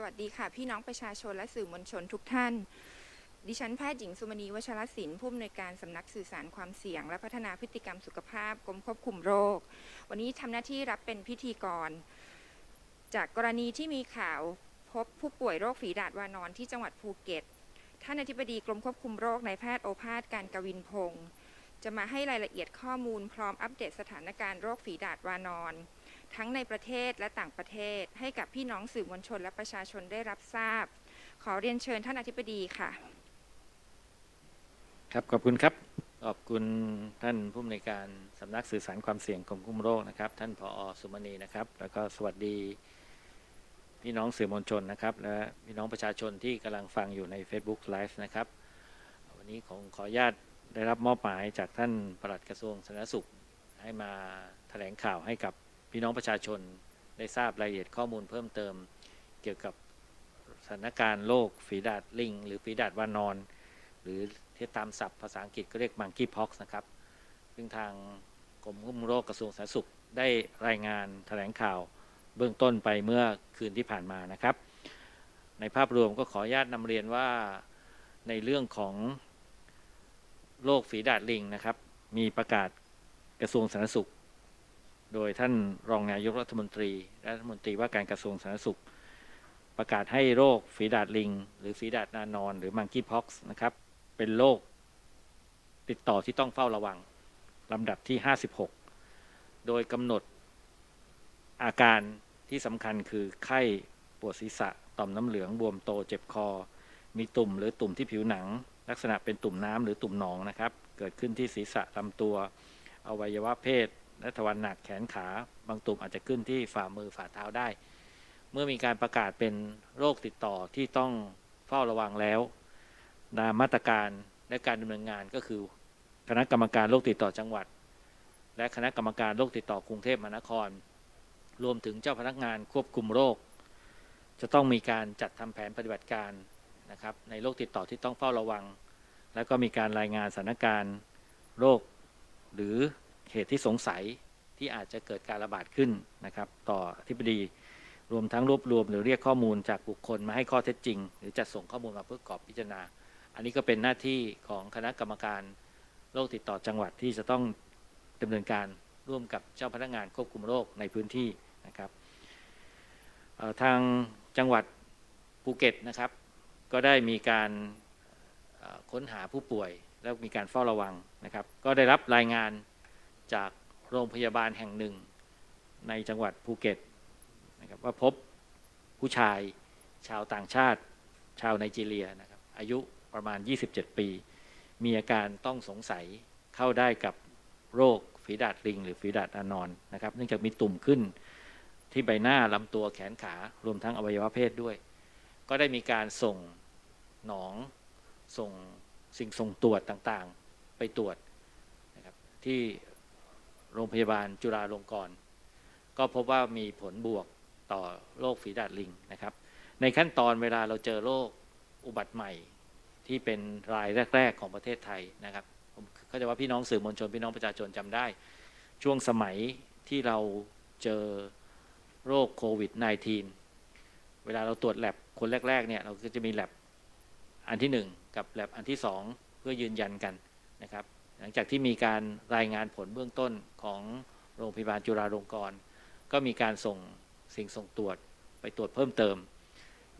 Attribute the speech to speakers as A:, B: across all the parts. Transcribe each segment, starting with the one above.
A: สวัสดีค่ะ พี่น้องประชาชนและสื่อมวลชนทุกท่าน ดิฉันแพทย์หญิงสุมณีวชรศิลป์ผู้อำนวยการสำนักสื่อสารความเสี่ยง และพัฒนาพฤติกรรมสุขภาพกรมควบคุมโรค วันนี้ทำหน้าที่รับเป็นพิธีกร จากกรณีที่มีข่าวพบผู้ป่วยโรคฝีดาษวานอนที่จังหวัดภูเก็ต ท่านอธิบดีกรมควบคุมโรคนายแพทย์โอภาสการกวินพงศ์จะมาให้รายละเอียดข้อมูลพร้อมอัปเดตสถานการณ์โรคฝีดาษวานอน ทั้งในประเทศและต่างประเทศ ให้กับพี่น้องสื่อมวลชนและประชาชนได้รับทราบ ขอเรียนเชิญท่านอธิบดีค่ะ
B: ครับขอบคุณครับ ขอบคุณท่านผู้อำนวยการสำนักสื่อสารความเสี่ยงกรมควบคุมโรคนะครับ ท่านผอสุมณีนะครับ แล้วก็สวัสดีพี่น้องสื่อมวลชนนะครับ และพี่น้องประชาชนที่กำลังฟังอยู่ใน Facebook Live นะครับ วันนี้ของขออนุญาตได้รับมอบหมายจากท่านปลัดกระทรวงสาธารณสุขให้มาแถลงข่าวให้กับ พี่น้องประชาชนได้ทราบรายละเอียดข้อมูลเพิ่มเติม เกี่ยวกับสถานการณ์โรคฝีดาดลิง หรือฝีดาดวานอน หรือที่ตามศัพท์ภาษาอังกฤษก็เรียก monkeypox นะครับ ซึ่งทางกรมควบคุมโรคกระทรวงสาธารณสุขได้รายงานแถลงข่าวเบื้องต้นไปเมื่อคืนที่ผ่านมานะครับ ในภาพรวมก็ขออนุญาตนำเรียนว่าในเรื่องของโรคฝีดาดลิงนะครับ มีประกาศกระทรวงสาธารณสุข โดยท่านรองนายกรัฐมนตรี รัฐมนตรีว่าการกระทรวงสาธารณสุข ประกาศให้โรคฝีดาดลิง หรือฝีดาดนานอน หรือ monkeypox นะครับ เป็นโรคติดต่อที่ต้องเฝ้าระวังลำดับที่ 56 โดยกำหนดอาการที่สำคัญคือไข้ปวดศีรษะ ต่อมน้ำเหลืองบวมโตเจ็บคอ มีตุ่มหรือตุ่มที่ผิวหนัง ลักษณะเป็นตุ่มน้ำหรือตุ่มหนองนะครับ เกิดขึ้นที่ศีรษะลำตัว อวัยวะเพศ และทวารหนักแขนขาบางตุ่มอาจจะขึ้นที่ฝ่ามือฝ่าเท้าได้ เมื่อมีการประกาศเป็นโรคติดต่อที่ต้องเฝ้าระวังแล้วนามาตรการและการดำเนินงานก็คือ คณะกรรมการโรคติดต่อจังหวัด และคณะกรรมการโรคติดต่อกรุงเทพมหานคร รวมถึงเจ้าพนักงานควบคุมโรค จะต้องมีการจัดทำแผนปฏิบัติการนะครับในโรคติดต่อที่ต้องเฝ้าระวัง แล้วก็มีการรายงานสถานการณ์โรคหรือ เหตุที่สงสัยที่อาจจะเกิดการระบาดขึ้นนะครับต่ออธิบดีรวมทั้งรวบรวมหรือเรียกข้อมูลจากบุคคลมาให้ข้อเท็จจริง หรือจัดส่งข้อมูลมาเพื่อกรอบพิจารณา อันนี้ก็เป็นหน้าที่ของคณะกรรมการโรคติดต่อจังหวัดที่จะต้องดำเนินการร่วมกับเจ้าพนักงานควบคุมโรคในพื้นที่นะครับทางจังหวัดภูเก็ตนะครับ ก็ได้มีการค้นหาผู้ป่วย แล้วมีการเฝ้าระวังนะครับ ก็ได้รับรายงาน จากโรงพยาบาลแห่งหนึ่ง ในจังหวัดภูเก็ตนะครับว่าพบผู้ชายชาวต่างชาติชาวไนจีเรียนะครับอายุประมาณ 27 ปี มีอาการต้องสงสัยเข้าได้กับโรคฝีดาดลิง หรือฝีดาดอานอนนะครับเนื่องจากมีตุ่มขึ้นที่ใบหน้าลำตัวแขนขารวมทั้งอวัยวะเพศด้วย ก็ได้มีการส่งหนองส่งสิ่งส่งตรวจต่างๆ ไปตรวจนะครับที่ โรงพยาบาลจุฬาลงกรณ์ก็พบว่ามีผลบวกต่อโรคฝีดาดลิงนะครับ ในขั้นตอนเวลาเราเจอโรคอุบัติใหม่ที่เป็นรายแรก ๆ ของประเทศไทยนะครับผมเข้าใจว่าพี่น้องสื่อมวลชนพี่น้องประชาชนจำได้ ช่วงสมัยที่เราเจอโรคโควิด -19 เวลาเราตรวจแลบคนแรก ๆ เนี่ย เราก็จะมีแลบอันที่ 1 กับแลบอันที่ 2 เพื่อยืนยันกันนะครับ หลังจากที่มีการรายงานผลเบื้องต้นของโรงพยาบาลจุฬาลงกรณ์ก็มีการส่งสิ่งส่งตรวจไปตรวจเพิ่มเติม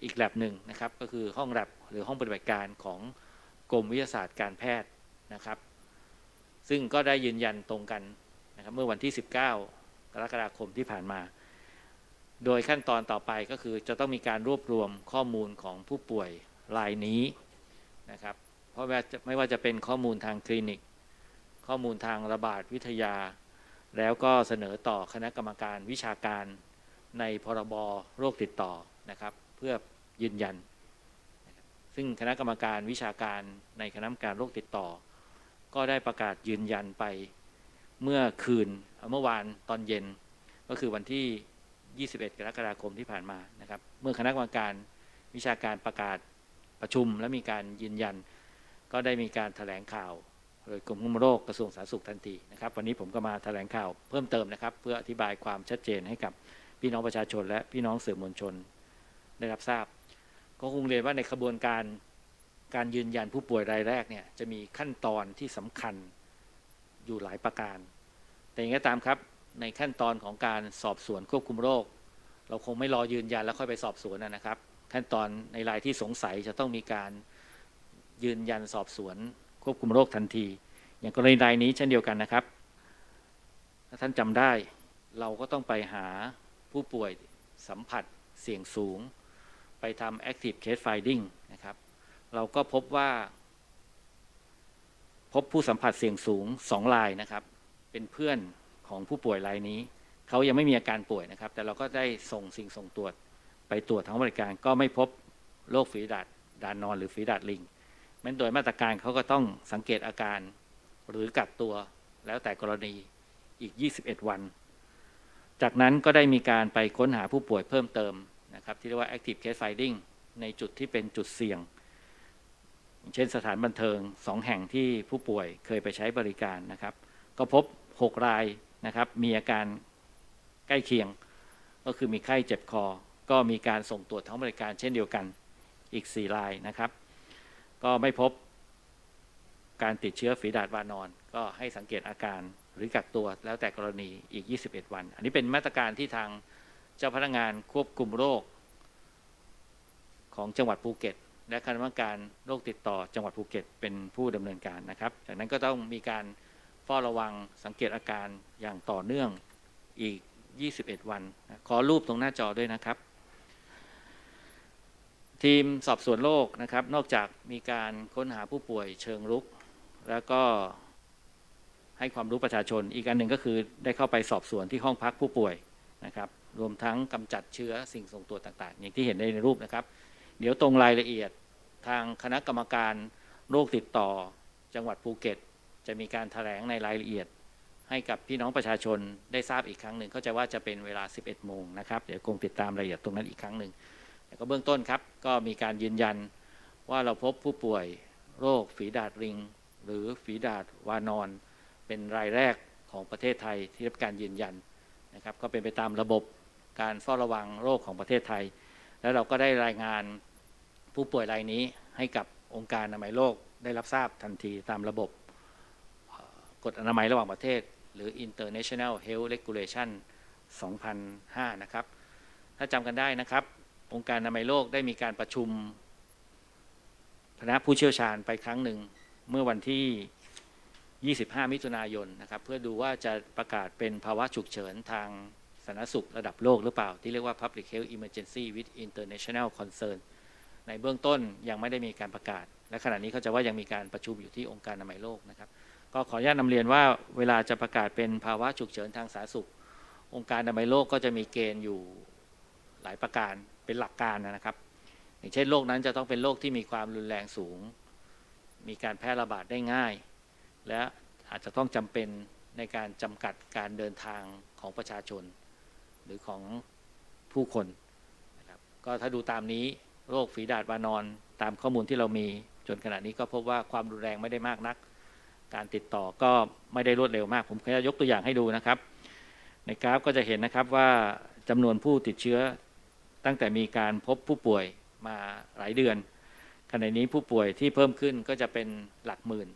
B: อีกแลบหนึ่งนะครับ ก็คือห้องแลบหรือห้องปฏิบัติการของกรมวิทยาศาสตร์การแพทย์นะครับ ซึ่งก็ได้ยืนยันตรงกันนะครับเมื่อวันที่ 19 กรกฎาคมที่ผ่านมา โดยขั้นตอนต่อไปก็คือจะต้องมีการรวบรวมข้อมูลของผู้ป่วยรายนี้นะครับ เพราะว่าไม่ว่าจะเป็นข้อมูลทางคลินิก ข้อมูลทางระบาดวิทยา แล้วก็เสนอต่อคณะกรรมการวิชาการในพรบโรคติดต่อนะครับ เพื่อยืนยัน ซึ่งคณะกรรมการวิชาการในคณะกรรมการโรคติดต่อ ก็ได้ประกาศยืนยันไปเมื่อคืนเมื่อวานตอนเย็นก็คือวันที่ 21 กรกฎาคมที่ผ่านมานะครับ เมื่อคณะกรรมการวิชาการประกาศประชุมและมีการยืนยัน ก็ได้มีการแถลงข่าว โดยกรมควบคุมโรคกระทรวงสาธารณสุขทันทีนะครับ วันนี้ผมก็มาแถลงข่าวเพิ่มเติมนะครับ เพื่ออธิบายความชัดเจนให้กับพี่น้องประชาชน และพี่น้องสื่อมวลชนได้รับทราบ ก็คงเรียนว่าในขบวนการการยืนยันผู้ป่วยรายแรกเนี่ยจะมีขั้นตอนที่สำคัญอยู่หลายประการ แต่อย่างไรตามครับในขั้นตอนของการสอบสวนควบคุมโรค เราคงไม่รอยืนยันแล้วค่อยไปสอบสวนนะครับ ขั้นตอนในรายที่สงสัยจะต้องมีการยืนยันสอบสวน ควบคุมโรคทันที อย่างกรณีรายนี้เช่นเดียวกันนะครับ ถ้าท่านจำได้เราก็ต้องไปหาผู้ป่วยสัมผัสเสี่ยงสูง ไปทำ active case finding นะครับ เราก็พบว่า พบผู้สัมผัสเสี่ยงสูงสองรายนะครับ เป็นเพื่อนของผู้ป่วยรายนี้ เขายังไม่มีอาการป่วยนะครับ แต่เราก็ได้ส่งสิ่งส่งตรวจ ไปตรวจทั้งบริการ ก็ไม่พบโรคฝีดาดดานนอนหรือฝีดาดลิง มันโดยมาตรการเขาก็ต้องสังเกตอาการหรือกักตัวแล้วแต่กรณีอีก 21 วัน จากนั้นก็ได้มีการไปค้นหาผู้ป่วยเพิ่มเติมนะครับ ที่เรียกว่า active case finding ในจุดที่เป็นจุดเสี่ยง เช่นสถานบันเทิงสองแห่งที่ผู้ป่วยเคยไปใช้บริการนะครับ ก็พบ 6 รายนะครับ มีอาการใกล้เคียง ก็คือมีไข้เจ็บคอ ก็มีการส่งตรวจทั้งบริการเช่นเดียวกันอีก 4 รายนะครับ ก็ไม่พบการติดเชื้อฝีดาดวานอน ก็ให้สังเกตอาการหรือกักตัวแล้วแต่กรณีอีก 21 วัน อันนี้เป็นมาตรการที่ทางเจ้าพนักงานควบคุมโรค ของจังหวัดภูเก็ต และคณะกรรมการโรคติดต่อจังหวัดภูเก็ต เป็นผู้ดำเนินการนะครับ จากนั้นก็ต้องมีการเฝ้าระวังสังเกตอาการอย่างต่อเนื่องอีก 21 วัน ขอรูปตรงหน้าจอด้วยนะครับ ทีมสอบสวนโรคนะครับ นอกจากมีการค้นหาผู้ป่วยเชิงรุก แล้วก็ให้ความรู้ประชาชน อีกอันหนึ่งก็คือได้เข้าไปสอบสวนที่ห้องพักผู้ป่วยนะครับ รวมทั้งกำจัดเชื้อสิ่งส่งตัวต่างๆ อย่างที่เห็นได้ในรูปนะครับ เดี๋ยวตรงรายละเอียดทางคณะกรรมการโรคติดต่อจังหวัดภูเก็ต จะมีการแถลงในรายละเอียด ให้กับพี่น้องประชาชนได้ทราบอีกครั้งหนึ่งเข้าใจว่าจะเป็นเวลา 11 โมงนะครับ เดี๋ยวคงติดตามรายละเอียดตรงนั้นอีกครั้งหนึ่ง แต่ก็เบื้องต้นครับ ก็มีการยืนยันว่าเราพบผู้ป่วยโรคฝีดาดลิง หรือฝีดาดวานอน เป็นรายแรกของประเทศไทยที่รับการยืนยันนะครับ ก็เป็นไปตามระบบการเฝ้าระวังโรคของประเทศไทย แล้วเราก็ได้รายงานผู้ป่วยรายนี้ให้กับองค์การอนามัยโลกได้รับทราบทันทีตามระบบกฎอนามัยระหว่างประเทศ หรือ International Health Regulation 2005 นะครับ ถ้าจำกันได้นะครับ องค์การอนามัยโลกได้มีการประชุมคณะผู้เชี่ยวชาญไปครั้งหนึ่งเมื่อวันที่ 25 มิถุนายนนะครับ เพื่อดูว่าจะประกาศเป็นภาวะฉุกเฉินทางสาธารณสุขระดับโลกหรือเปล่า ที่เรียกว่า Public Health Emergency with International Concern ในเบื้องต้นยังไม่ได้มีการประกาศ และขณะนี้เขาจะว่ายังมีการประชุมอยู่ที่องค์การอนามัยโลกนะครับก็ขออนุญาตนำเรียนว่าเวลาจะประกาศเป็นภาวะฉุกเฉินทางสาธารณสุข องค์การอนามัยโลกก็จะมีเกณฑ์อยู่หลายประการ เป็นหลักการนะครับ อย่างเช่นโรคนั้นจะต้องเป็นโรคที่มีความรุนแรงสูง มีการแพร่ระบาดได้ง่าย และอาจจะต้องจำเป็นในการจำกัดการเดินทางของประชาชน หรือของผู้คนนะครับก็ถ้าดูตามนี้โรคฝีดาดวานอนตามข้อมูลที่เรามีจนขณะนี้ก็พบว่าความรุนแรงไม่ได้มากนัก การติดต่อก็ไม่ได้รวดเร็วมาก ผมขอยกตัวอย่างให้ดูนะครับ ในกราฟก็จะเห็นนะครับว่าจำนวนผู้ติดเชื้อ ตั้งแต่มีการพบผู้ป่วยมาหลายเดือนขณะนี้ผู้ป่วยที่เพิ่มขึ้นก็จะเป็นหลักหมื่น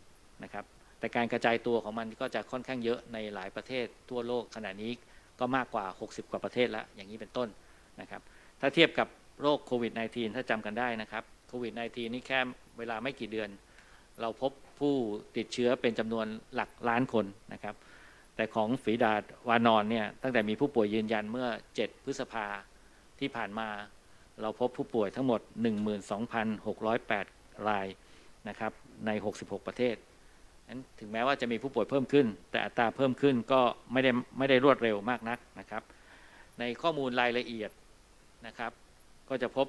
B: นะครับ แต่การกระจายตัวของมันก็จะค่อนข้างเยอะในหลายประเทศทั่วโลกขณะนี้ก็มากกว่า 60 กว่าประเทศแล้วอย่างนี้เป็นต้นนะครับ ถ้าเทียบกับโรคโควิด -19 ถ้าจำกันได้นะครับโควิด -19 นี่แค่เวลาไม่กี่เดือน เราพบผู้ติดเชื้อเป็นจำนวนหลักล้านคนนะครับ แต่ของฝีดาดวานอนเนี่ยตั้งแต่มีผู้ป่วยยืนยันเมื่อ 7 พฤษภา ที่ผ่านมาเราพบผู้ป่วยทั้งหมด 12,608 รายนะครับใน 66 ประเทศนั้นถึงแม้ว่าจะมีผู้ป่วยเพิ่มขึ้น แต่อัตราเพิ่มขึ้นก็ไม่ได้ไม่ได้รวดเร็วมากนักนะครับ ในข้อมูลรายละเอียดนะครับ ก็จะพบ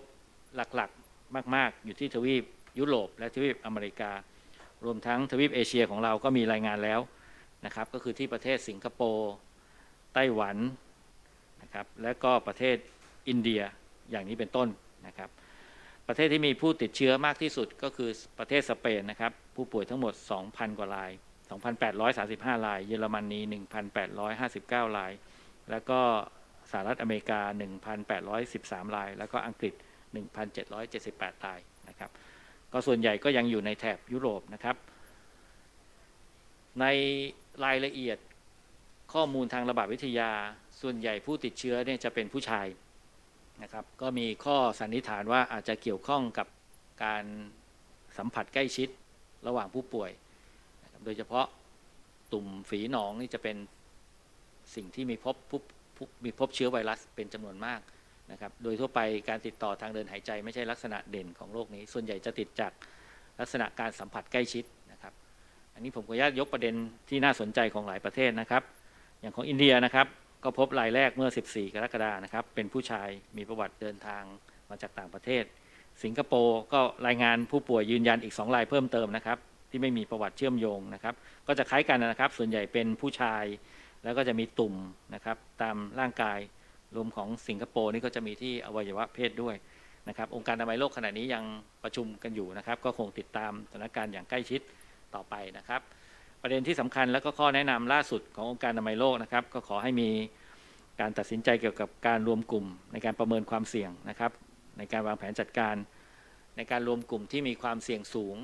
B: หลักๆมาก ๆ อยู่ที่ทวีปยุโรปและทวีปอเมริกา รวมทั้งทวีปเอเชียของเราก็มีรายงานแล้วนะครับ ก็คือที่ประเทศสิงคโปร์ไต้หวันนะครับและก็ประเทศ อินเดียอย่างนี้เป็นต้นนะครับ ประเทศที่มีผู้ติดเชื้อมากที่สุดก็คือประเทศสเปนนะครับ ผู้ป่วยทั้งหมด 2,000 กว่าราย 2,835 ราย เยอรมนี 1,859 ราย แล้วก็สหรัฐอเมริกา 1,813 ราย แล้วก็อังกฤษ 1,778 รายนะครับ ก็ส่วนใหญ่ก็ยังอยู่ในแถบยุโรปนะครับ ในรายละเอียดข้อมูลทางระบาดวิทยา ส่วนใหญ่ผู้ติดเชื้อเนี่ยจะเป็นผู้ชาย นะครับก็มีข้อสันนิษฐานว่าอาจจะเกี่ยวข้องกับการสัมผัสใกล้ชิดระหว่างผู้ป่วย โดยเฉพาะตุ่มฝีหนองนี่จะเป็นสิ่งที่มีพบผู้มีพบเชื้อไวรัสเป็นจำนวนมากนะครับ โดยทั่วไปการติดต่อทางเดินหายใจไม่ใช่ลักษณะเด่นของโรคนี้ ส่วนใหญ่จะติดจากลักษณะการสัมผัสใกล้ชิดนะครับ อันนี้ผมขออนุญาตยกประเด็นที่น่าสนใจของหลายประเทศนะครับ อย่างของอินเดียนะครับ ก็พบรายแรกเมื่อ 14 กรกฎานะครับ เป็นผู้ชายมีประวัติเดินทางมาจากต่างประเทศ สิงคโปร์ก็รายงานผู้ป่วยยืนยันอีก 2 รายเพิ่มเติมนะครับ ที่ไม่มีประวัติเชื่อมโยงนะครับ ก็จะคล้ายกันนะครับ ส่วนใหญ่เป็นผู้ชาย แล้วก็จะมีตุ่มนะครับ ตามร่างกายรวมของสิงคโปร์นี่ก็จะมีที่อวัยวะเพศด้วยนะครับ องค์การอนามัยโลกขณะนี้ยังประชุมกันอยู่นะครับ ก็คงติดตามสถานการณ์อย่างใกล้ชิดต่อไปนะครับ ประเด็นที่สำคัญแล้วก็ข้อแนะนำล่าสุดขององค์การอนามัยโลกนะครับ ก็ขอให้มีการตัดสินใจเกี่ยวกับการรวมกลุ่ม ในการประเมินความเสี่ยงนะครับ ในการวางแผนจัดการ ในการรวมกลุ่มที่มีความเสี่ยงสูง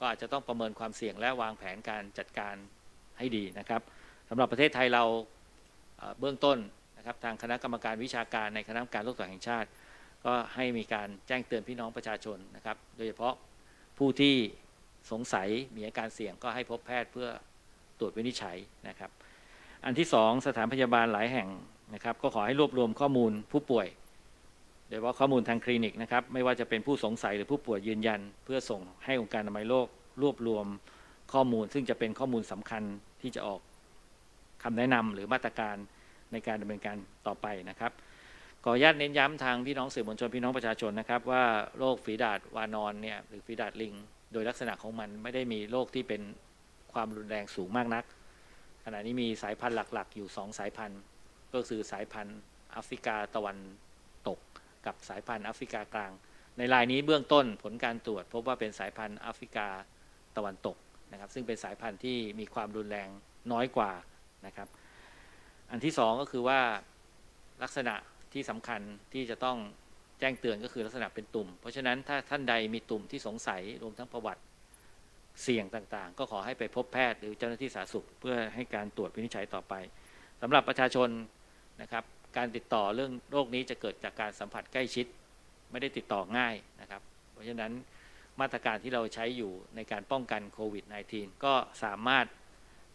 B: ก็อาจจะต้องประเมินความเสี่ยงและวางแผนการจัดการให้ดีนะครับสำหรับประเทศไทยเราเอ่อเบื้องต้นนะครับทางคณะกรรมการวิชาการในคณะกรรมการโรคติดต่อแห่งชาติ ก็ให้มีการแจ้งเตือนพี่น้องประชาชนนะครับ โดยเฉพาะผู้ที่ สงสัยมีอาการเสี่ยงก็ให้พบแพทย์เพื่อตรวจวินิจฉัยนะครับ อันที่สองสถานพยาบาลหลายแห่งนะครับ ก็ขอให้รวบรวมข้อมูลผู้ป่วยโดยเฉพาะข้อมูลทางคลินิกนะครับ ไม่ว่าจะเป็นผู้สงสัยหรือผู้ป่วยยืนยัน เพื่อส่งให้องค์การอนามัยโลกรวบรวมข้อมูล ซึ่งจะเป็นข้อมูลสำคัญที่จะออกคำแนะนำหรือมาตรการในการดำเนินการต่อไปนะครับขออนุญาตเน้นย้ำทางพี่น้องสื่อมวลชนพี่น้องประชาชนนะครับว่าโรคฝีดาดวานอนเนี่ยหรือฝีดาดลิง โดยลักษณะของมันไม่ได้มีโรคที่เป็นความรุนแรงสูงมากนัก ขณะนี้มีสายพันธุ์หลักๆ อยู่ 2 สายพันธุ์ ก็คือสายพันธุ์แอฟริกาตะวันตก กับสายพันธุ์แอฟริกากลาง ในรายนี้เบื้องต้นผลการตรวจ พบว่าเป็นสายพันธุ์แอฟริกาตะวันตกนะครับ ซึ่งเป็นสายพันธุ์ที่มีความรุนแรงน้อยกว่านะครับ อันที่สองก็คือว่าลักษณะที่สำคัญที่จะต้อง แจ้งเตือนก็คือลักษณะเป็นตุ่ม เพราะฉะนั้นถ้าท่านใดมีตุ่มที่สงสัยรวมทั้งประวัติเสี่ยงต่างๆ ก็ขอให้ไปพบแพทย์หรือเจ้าหน้าที่สาธารณสุข เพื่อให้การตรวจวินิจฉัยต่อไปสำหรับประชาชนนะครับการติดต่อเรื่องโรคนี้จะเกิดจากการสัมผัสใกล้ชิด ไม่ได้ติดต่อง่ายนะครับ เพราะฉะนั้นมาตรการที่เราใช้อยู่ในการป้องกันโควิด -19 ก็สามารถ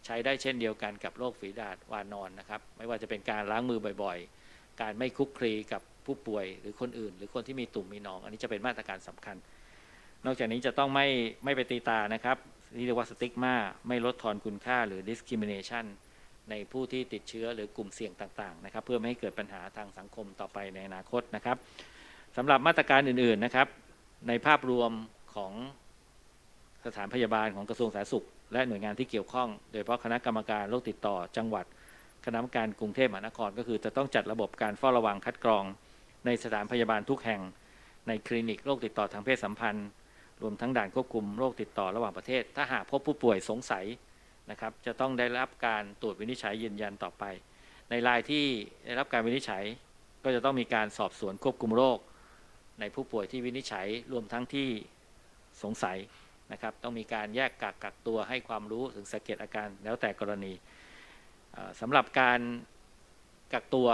B: ใช้ได้เช่นเดียวกันกับโรคฝีดาดวานอนนะครับ ไม่ว่าจะเป็นการล้างมือบ่อยๆ การไม่คลุกคลีกับ ผู้ป่วยหรือคนอื่น หรือคนที่มีตุ่มมีหนอง อันนี้จะเป็นมาตรการสำคัญ นอกจากนี้จะต้องไม่ไม่ไปตีตานะครับที่เรียกว่าสติ๊กมาไม่ลดทอนคุณค่าหรือ discrimination ในผู้ที่ติดเชื้อหรือกลุ่มเสี่ยงต่างๆนะครับ เพื่อไม่ให้เกิดปัญหาทางสังคมต่อไปในอนาคตนะครับสำหรับมาตรการอื่นๆนะครับ ในภาพรวมของสถานพยาบาลของกระทรวงสาธารณสุข และหน่วยงานที่เกี่ยวข้อง โดยเฉพาะคณะกรรมการโรคติดต่อจังหวัด คณะกรรมการกรุงเทพมหานครก็คือจะต้องจัดระบบการเฝ้าระวังคัดกรอง ในสถานพยาบาลทุกแห่ง ในคลินิกโรคติดต่อทางเพศสัมพันธ์ รวมทั้งด่านควบคุมโรคติดต่อระหว่างประเทศ ถ้าหากพบผู้ป่วยสงสัยนะครับ จะต้องได้รับการตรวจวินิจฉัยยืนยันต่อไป ในรายที่ได้รับการวินิจฉัย ก็จะต้องมีการสอบสวนควบคุมโรค ในผู้ป่วยที่วินิจฉัย รวมทั้งที่สงสัยนะครับ ต้องมีการแยกกักกักตัวให้ความรู้ถึงสาเหตุอาการแล้วแต่กรณีสำหรับการกักตัว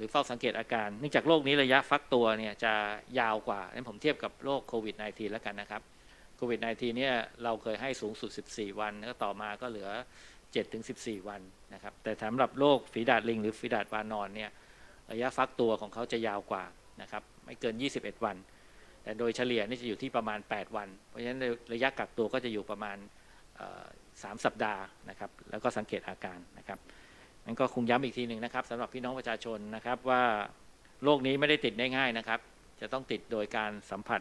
B: รือเฝ้าสังเกตอาการ เนื่องจากโรคนี้ระยะฟักตัวเนี่ยจะยาวกว่านั้นผมเทียบกับโรคโควิด -19 แล้วกันนะครับโควิด -19 เนี่ยเราเคยให้สูงสุด 14 วันแล้วต่อมาก็เหลือ 7-14 วันนะครับ แต่สำหรับโรคฝีดาดลิง หรือฝีดาดวานอนเนี่ยระยะฟักตัวของเขาจะยาวกว่านะครับไม่เกิน 21 วัน แต่โดยเฉลี่ยนี่จะอยู่ที่ประมาณ 8 วัน เพราะฉะนั้นระยะกักตัวก็จะอยู่ประมาณเอ่อสามสัปดาห์นะครับ แล้วก็สังเกตอาการนะครับ นั้นก็คงย้ำอีกทีหนึ่งนะครับสำหรับพี่น้องประชาชนนะครับว่าโรคนี้ไม่ได้ติดได้ง่ายนะครับ จะต้องติดโดยการสัมผัส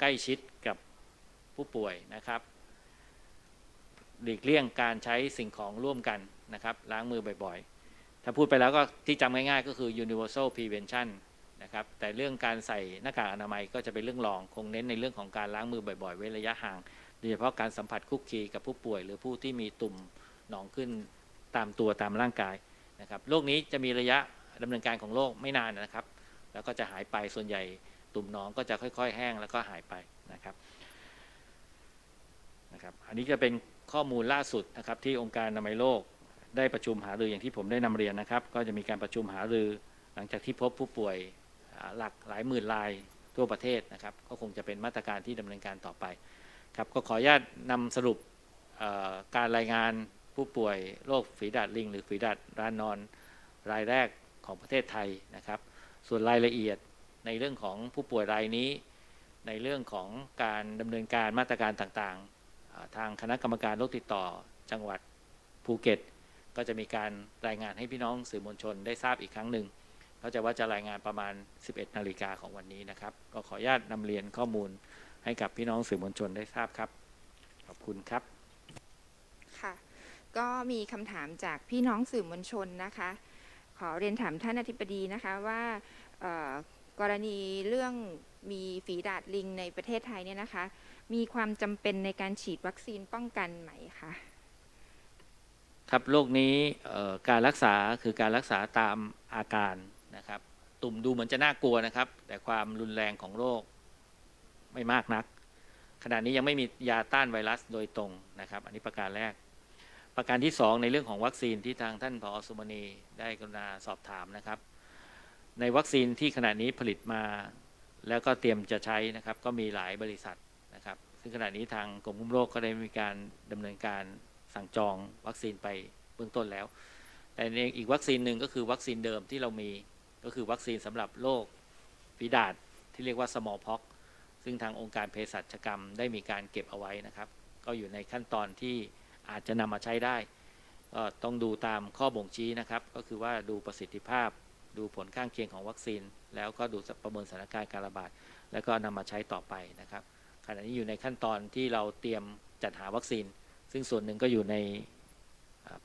B: ใกล้ชิดกับผู้ป่วยนะครับหลีกเลี่ยงการใช้สิ่งของร่วมกันนะครับ ล้างมือบ่อยๆ ถ้าพูดไปแล้วก็ที่จำง่ายๆ ก็คือ universal prevention นะครับ แต่เรื่องการใส่หน้ากากอนามัยก็จะเป็นเรื่องรอง คงเน้นในเรื่องของการล้างมือบ่อยๆ เว้นระยะห่าง โดยเฉพาะการสัมผัสคุกคีกับผู้ป่วย หรือผู้ที่มีตุ่มหนองขึ้น ตามตัวตามร่างกายนะครับโรคนี้จะมีระยะดำเนินการของโรคไม่นานนะครับ แล้วก็จะหายไปส่วนใหญ่ตุ่มหนองก็จะค่อยๆ แห้งแล้วก็หายไปนะครับนะครับ อันนี้จะเป็นข้อมูลล่าสุดนะครับที่องค์การอนามัยโลกได้ประชุมหารืออย่างที่ผมได้นำเรียนนะครับ ก็จะมีการประชุมหารือหลังจากที่พบผู้ป่วยหลักหลายหมื่นรายทั่วประเทศนะครับ ก็คงจะเป็นมาตรการที่ดำเนินการต่อไปครับก็ขออนุญาตนำสรุปการรายงาน ผู้ป่วยโรคฝีดาดลิง หรือฝีดาดร้านนอนรายแรกของประเทศไทยนะครับ ส่วนรายละเอียดในเรื่องของผู้ป่วยรายนี้ ในเรื่องของการดำเนินการมาตรการต่างๆ ทางคณะกรรมการโรคติดต่อจังหวัดภูเก็ต ก็จะมีการรายงานให้พี่น้องสื่อมวลชนได้ทราบอีกครั้งหนึ่งเขาใจะว่าจะรายงานประมาณ 11 นาฬิกาของวันนี้นะครับ ก็ขออนุญาตนำเรียนข้อมูลให้กับพี่น้องสื่อมวลชนได้ทราบครับ ขอบคุณครับ
A: ค่ะ ก็มีคำถามจากพี่น้องสื่อมวลชนนะคะ ขอเรียนถามท่านอธิบดีนะคะว่ากรณีเรื่องมีฝีดาดลิงในประเทศไทยเนี่ยนะคะ มีความจำเป็นในการฉีดวัคซีนป้องกันไหมคะ
B: ครับโรคนี้การรักษาคือการรักษาตามอาการนะครับ ตุ่มดูเหมือนจะน่ากลัวนะครับ แต่ความรุนแรงของโรคไม่มากนัก ขณะนี้ยังไม่มียาต้านไวรัสโดยตรงนะครับ อันนี้ประการแรก ประการที่ 2 ในเรื่องของวัคซีนที่ทางท่านผอสุมณีได้กรุณาสอบถามนะครับ ในวัคซีนที่ขณะนี้ผลิตมา แล้วก็เตรียมจะใช้นะครับ ก็มีหลายบริษัทนะครับ ซึ่งขณะนี้ทางกรมควบคุมโรคก็ได้มีการดำเนินการสั่งจองวัคซีนไปเบื้องต้นแล้ว แต่ในอีกวัคซีนหนึ่งก็คือวัคซีนเดิมที่เรามีก็คือวัคซีนสำหรับโรคฝีดาดที่เรียกว่า smallpox ซึ่งทางองค์การเภสัชกรรมได้มีการเก็บเอาไว้นะครับ ก็อยู่ในขั้นตอนที่ อาจจะนำมาใช้ได้ก็ต้องดูตามข้อบ่งชี้นะครับ ก็คือว่าดูประสิทธิภาพ ดูผลข้างเคียงของวัคซีน แล้วก็ดูประเมินสถานการณ์การระบาด แล้วก็นำมาใช้ต่อไปนะครับขณะนี้อยู่ในขั้นตอนที่เราเตรียมจัดหาวัคซีน ซึ่งส่วนหนึ่งก็อยู่ใน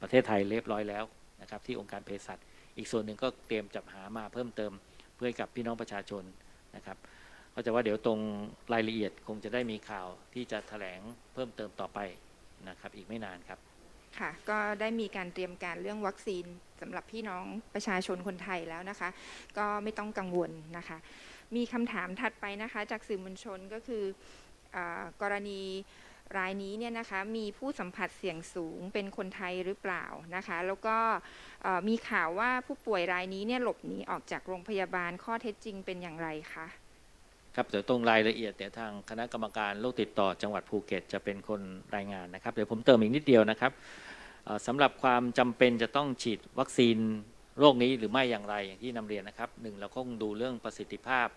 B: ประเทศไทยเรียบร้อยแล้วนะครับที่องค์การเภสัชอีกส่วนหนึ่งก็เตรียมจัดหามาเพิ่มเติมเพื่อกับพี่น้องประชาชนนะครับก็จะว่าเดี๋ยวตรงรายละเอียดคงจะได้มีข่าวที่จะแถลงเพิ่มเติมต่อไป นะครับอีกไม่นานครับ
A: ค่ะก็ได้มีการเตรียมการเรื่องวัคซีนสำหรับพี่น้องประชาชนคนไทยแล้วนะคะ ก็ไม่ต้องกังวลนะคะ มีคำถามถัดไปนะคะ จากสื่อมวลชนก็คืออกรณีรายนี้เนี่ยนะคะมีผู้สัมผัสเสี่ยงสูงเป็นคนไทยหรือเปล่านะคะ แล้วก็มีข่าวว่าผู้ป่วยรายนี้เนี่ยหลบหนีออกจากโรงพยาบาลข้อเท็จจริงเป็นอย่างไรคะ
B: ครับเดี๋ยวตรงรายละเอียดเดี๋ยวทางคณะกรรมการโรคติดต่อจังหวัดภูเก็ตจะเป็นคนรายงานนะครับ เดี๋ยวผมเติมอีกนิดเดียวนะครับสำหรับความจำเป็นจะต้องฉีดวัคซีนโรคนี้หรือไม่อย่างไรอย่างที่นำเรียนนะครับหนึ่งเราคงดูเรื่องประสิทธิภาพ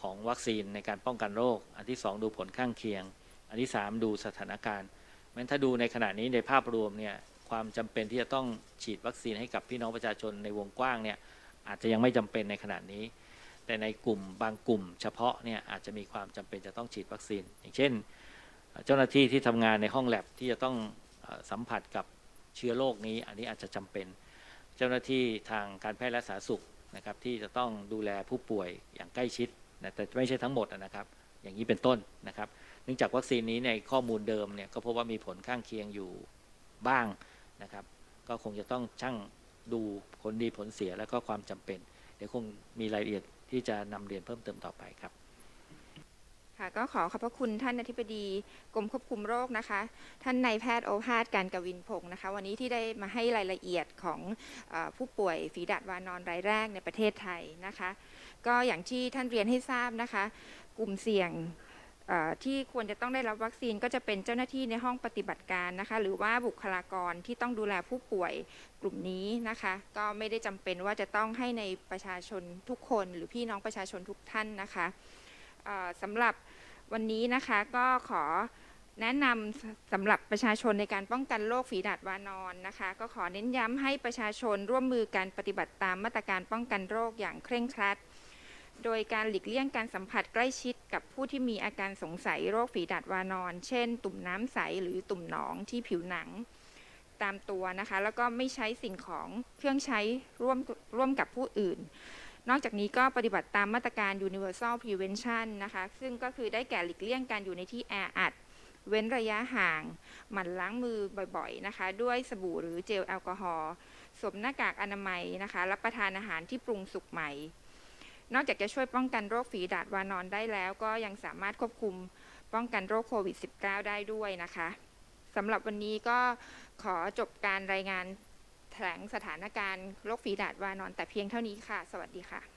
B: ของวัคซีนในการป้องกันโรค อันที่สองดูผลข้างเคียง อันที่สามดูสถานการณ์งั้ถ้าดูในขณะนี้ในภาพรวมเนี่ยความจำเป็นที่จะต้องฉีดวัคซีนให้กับพี่น้องประชาชนในวงกว้างเนี่ยอาจจะยังไม่จำเป็นในขณะนี้ แต่ในกลุ่มบางกลุ่ม เฉพาะเนี่ยอาจจะมีความจำเป็นจะต้องฉีดวัคซีน อย่างเช่น เจ้าหน้าที่ที่ทำงานในห้องแลบที่จะต้องสัมผัสกับเชื้อโรคนี้ อันนี้อาจจะจำเป็น เจ้าหน้าที่ทางการแพทย์และสาธารณสุขนะครับที่จะต้องดูแลผู้ป่วยอย่างใกล้ชิดนะแต่ไม่ใช่ทั้งหมดนะครับ อย่างนี้เป็นต้นนะครับ เนื่องจากวัคซีนนี้ในข้อมูลเดิมเนี่ยก็พบว่ามีผลข้างเคียงอยู่บ้างนะครับ ก็คงจะต้องชั่งดูผลดีผลเสียแล้วก็ความจำเป็น เดี๋ยวคงมีรายละเอียด ที่จะนำเรียนเพิ่มเติมต่อไปครับ
A: ค่ะก็ขอขอบพระคุณท่านอธิบดีกรมควบคุมโรคนะคะ ท่านนายแพทย์โอภาสการกวินพงศ์นะคะ วันนี้ที่ได้มาให้รายละเอียดของอผู้ป่วยฝีดาดวานอนรายแรกในประเทศไทยนะคะ ก็อย่างที่ท่านเรียนให้ทราบนะคะ กลุ่มเสี่ยง ที่ควรจะต้องได้รับวัคซีนก็จะเป็นเจ้าหน้าที่ในห้องปฏิบัติการนะคะ หรือว่าบุคลากรที่ต้องดูแลผู้ป่วยกลุ่มนี้นะคะ ก็ไม่ได้จำเป็นว่าจะต้องให้ในประชาชนทุกคน หรือพี่น้องประชาชนทุกท่านนะคะเอ่อสำหรับวันนี้นะคะก็ขอแนะนำสำหรับประชาชนในการป้องกันโรคฝีดาดวานอนนะคะ ก็ขอเน้นย้ำให้ประชาชนร่วมมือการปฏิบัติตามมาตรการป้องกันโรคอย่างเคร่งครัด โดยการหลีกเลี่ยงการสัมผัสใกล้ชิดกับผู้ที่มีอาการสงสัยโรคฝีดาดวานอน เช่น ตุ่มน้ำใสหรือตุ่มหนองที่ผิวหนัง ตามตัวนะคะ แล้วก็ไม่ใช้สิ่งของเครื่องใช้ร่วมร่วมกับผู้อื่น นอกจากนี้ก็ปฏิบัติตามมาตรการ universal prevention นะคะ ซึ่งก็คือได้แก่หลีกเลี่ยงการอยู่ในที่แออัด เว้นระยะห่าง หมั่นล้างมือบ่อยๆนะคะ ด้วยสบู่หรือเจลแอลกอฮอล์ สวมหน้ากากอนามัยนะคะ รับประทานอาหารที่ปรุงสุกใหม่ นอกจากจะช่วยป้องกันโรคฝีดาดวานอนได้แล้ว ก็ยังสามารถควบคุมป้องกันโรคโควิด -19 ได้ด้วยนะคะสำหรับวันนี้ก็ขอจบการรายงานแถลงสถานการณ์โรคฝีดาดวานอนแต่เพียงเท่านี้ค่ะ สวัสดีค่ะ